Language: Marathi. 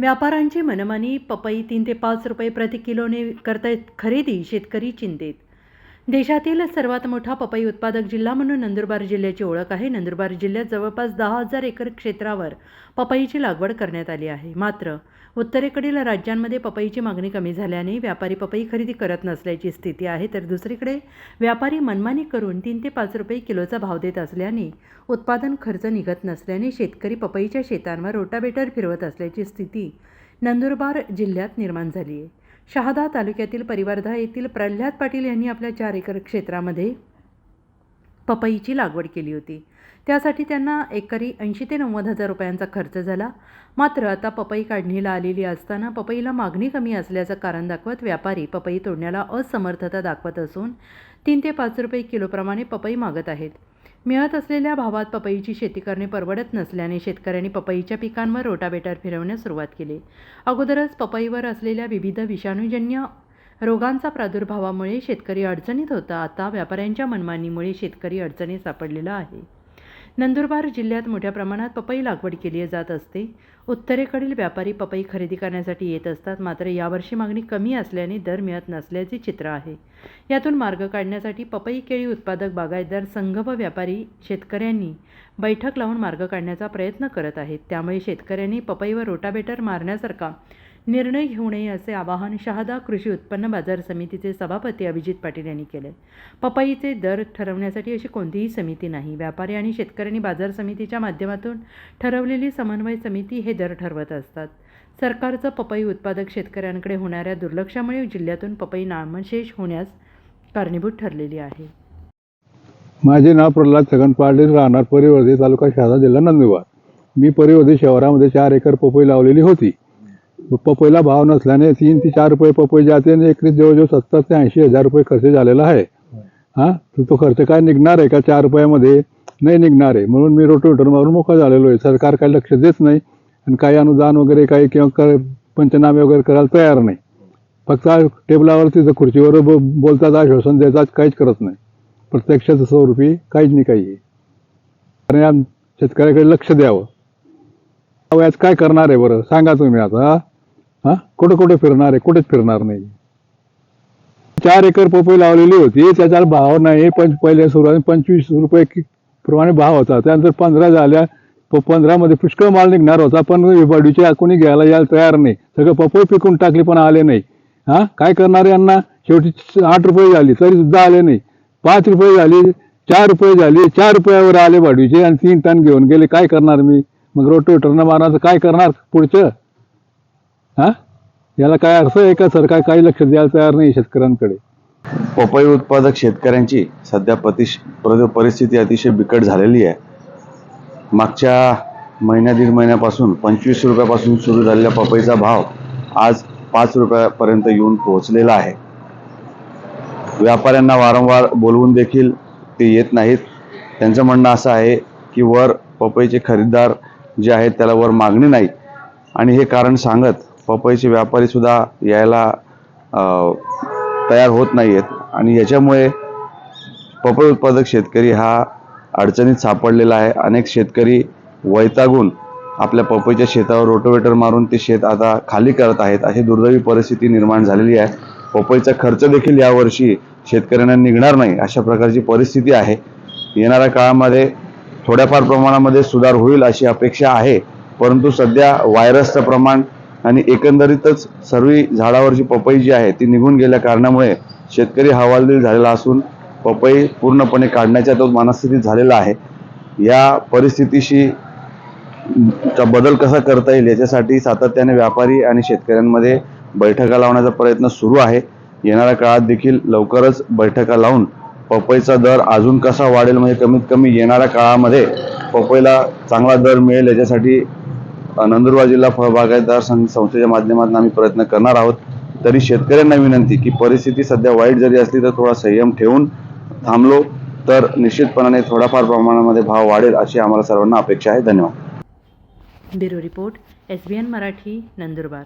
व्यापाऱ्यांची मनमानी पपई तीन ते पाच रुपये प्रति किलोने करतायत खरेदी शेतकरी चिंतेत देशातील सर्वात मोठा पपई उत्पादक जिल्हा म्हणून नंदुरबार जिल्ह्याची ओळख आहे. नंदुरबार जिल्ह्यात जवळपास दहा हजार एकर क्षेत्रावर पपईची लागवड करण्यात आली आहे. मात्र उत्तरेकडील राज्यांमध्ये पपईची मागणी कमी झाल्याने व्यापारी पपई खरेदी करत नसल्याची स्थिती आहे. तर दुसरीकडे व्यापारी मनमानी करून तीन ते पाच रुपये किलोचा भाव देत असल्याने उत्पादन खर्च निघत नसल्याने शेतकरी पपईच्या शेतांवर रोटावेटर फिरवत असल्याची स्थिती नंदुरबार जिल्ह्यात निर्माण झाली आहे. शहादा तालुक्यातील परिवारधा येथील प्रल्हाद पाटील यांनी आपल्या चार एकर क्षेत्रामध्ये पपईची लागवड केली होती. त्यासाठी त्यांना एकरी ऐंशी ते नव्वद हजार रुपयांचा खर्च झाला. मात्र आता पपई काढणीला आलेली असताना पपईला मागणी कमी असल्याचं कारण दाखवत व्यापारी पपई तोडण्याला असमर्थता दाखवत असून तीन ते पाच रुपये किलोप्रमाणे पपई मागत आहेत. मिळत असलेल्या भावात पपईची शेती करणे परवडत नसल्याने शेतकऱ्यांनी पपईच्या पिकांवर रोटावेटर फिरवण्यास सुरुवात केली. अगोदरच पपईवर असलेल्या विविध विषाणूजन्य रोगांचा प्रादुर्भावामुळे शेतकरी अडचणीत होता. आता व्यापाऱ्यांच्या मनमानीमुळे शेतकरी अडचणीत सापडलेला आहे. नंदुरबार जिल्ह्यात मोठ्या प्रमाणात पपई लागवड केली जात असते. उत्तरेकडील व्यापारी पपई खरेदी करण्यासाठी येत असतात. मात्र यावर्षी मागणी कमी असल्याने दर मिळत नसल्याचे चित्र आहे. यातून मार्ग काढण्यासाठी पपई केळी उत्पादक बागायतदार संघ व व्यापारी शेतकऱ्यांनी बैठक लावून मार्ग काढण्याचा प्रयत्न करत आहेत. त्यामुळे शेतकऱ्यांनी पपईवर रोटावेटर मारण्यासारखा निर्णय घेऊ नये असे आवाहन शहादा कृषी उत्पन्न बाजार समितीचे सभापती अभिजित पाटील यांनी केले. पपईचे दर ठरवण्यासाठी अशी कोणतीही समिती नाही. व्यापारी आणि शेतकऱ्यांनी बाजार समितीच्या माध्यमातून ठरवलेली समन्वय समिती हे दर ठरवत असतात. सरकारचं पपई उत्पादक शेतकऱ्यांकडे होणाऱ्या दुर्लक्षामुळे जिल्ह्यातून पपई नामशेष होण्यास कारणीभूत ठरलेली आहे. माझे नाव प्रल्हाद छगन पाटील राहणार परिवर्धी तालुका शहादा जिल्हा नंदुरबार. मी परिवर्धी शहरामध्ये चार एकर पपई लावलेली होती. पपईला भाव नसल्याने तीन ते चार रुपये पपई जाते आणि एकरी जवळजवळ सत्तर ते ऐंशी हजार रुपये खर्च झालेला आहे. हां? तर तो खर्च काय निघणार आहे का? चार रुपयामध्ये नाही निघणार आहे. म्हणून मी रोटोवेटर मारून मोकळा झालेलो आहे. सरकार काही लक्ष देत नाही आणि काही अनुदान वगैरे काही किंवा पंचनामे वगैरे करायला तयार नाही. फक्त टेबलावर तिथं खुर्चीवर ब बोलतात आश्वासन देतात काहीच करत नाही. प्रत्यक्षात स्वरूपी काहीच नाही काही. आहे शेतकऱ्याकडे लक्ष द्यावं. अहो, यात काय करणार आहे बरं? सांगा तुम्ही आता. हा? कुठे कुठे फिरणार आहे? कुठेच फिरणार नाही. चार एकर पपई लावलेली होती. त्याचा भाव नाही. पण पहिल्या सुरुवात पंचवीस रुपये प्रमाणे भाव होता. त्यानंतर पंधरा झाल्या. पंधरामध्ये पुष्कळ माल निघणार होता. पण वाढीचे कोणी घ्यायला यायला तयार नाही. सगळं पपई पिकून टाकली पण आले नाही. हां? काय करणार यांना? शेवटी आठ रुपये झाली. तरी सुद्धा आले नाही. पाच रुपये झाली. चार रुपये झाली. चार रुपयावर आले भाडीचे आणि तीन टन घेऊन गेले. काय करणार मी? मग रोटोवेटरनं मारणार काय करणार पुढचं? हा? याला काय अर्थ आहे का सरकार काही लक्ष द्यायला तयार नाही शेतकऱ्यांकडे? पपई उत्पादक शेतकऱ्यांची सध्या प्रतिश परिस्थिती अतिशय बिकट झालेली आहे. मागच्या महिन्या दीड महिन्यापासून पंचवीस रुपयापासून सुरू झालेल्या पपईचा भाव आज पाच रुपयापर्यंत येऊन पोहोचलेला आहे. व्यापाऱ्यांना वारंवार बोलवून देखील ते येत नाहीत. त्यांचं म्हणणं असं आहे की वर पपईचे खरेदीदार जे आहेत त्याला वर मागणी नाही. आणि हे कारण सांगत पपईचे व्यापारीसुद्धा यायला तयार होत नाही आहेत आणि याच्यामुळे पपई उत्पादक शेतकरी हा अडचणीत सापडलेला आहे. अनेक शेतकरी वैतागून आपल्या पपईच्या शेतावर रोटोवेटर मारून ते शेत आता खाली करत आहेत. अशी दुर्दैवी परिस्थिती निर्माण झालेली आहे. पपईचा खर्च देखील यावर्षी शेतकऱ्यांना निघणार नाही अशा प्रकारची परिस्थिती आहे. येणाऱ्या काळामध्ये थोड्याफार प्रमाणामध्ये सुधार होईल अशी अपेक्षा आहे. परंतु सध्या व्हायरसचं प्रमाण आणि एकंदरीतच सर्व झाडावरची पपई जी आहे ती निघून गेल्या कारणामुळे शेतकरी हवालदिल झालेला असून पपई पूर्णपणे काढण्याच्या तो मनस्थितीत झालेला आहे. या परिस्थितीशी बदल कसा करता येईल याच्यासाठी सातत्याने व्यापारी आणि शेतकऱ्यांमध्ये बैठका लावण्याचा प्रयत्न सुरू आहे. येणाऱ्या काळात देखील लवकरच बैठका लावून पपईचा दर अजून कसा वाढेल म्हणजे कमीत कमी येणाऱ्या काळामध्ये पपईला चांगला दर मिळेल याच्यासाठी नंदुरबार जिल्हा फळबागायतदार संघ संस्थेच्या माध्यमातून आम्ही प्रयत्न करणार आहोत. तरी शेतकऱ्यांना विनंती की परिस्थिती सध्या वाईट जरी असली तर थोडा संयम ठेवून थांबलो तर निश्चितपणाने थोडाफार प्रमाणामध्ये भाव वाढेल अशी आम्हाला सर्वांना अपेक्षा आहे. धन्यवाद. Bureau report S Marathi Nandurbar.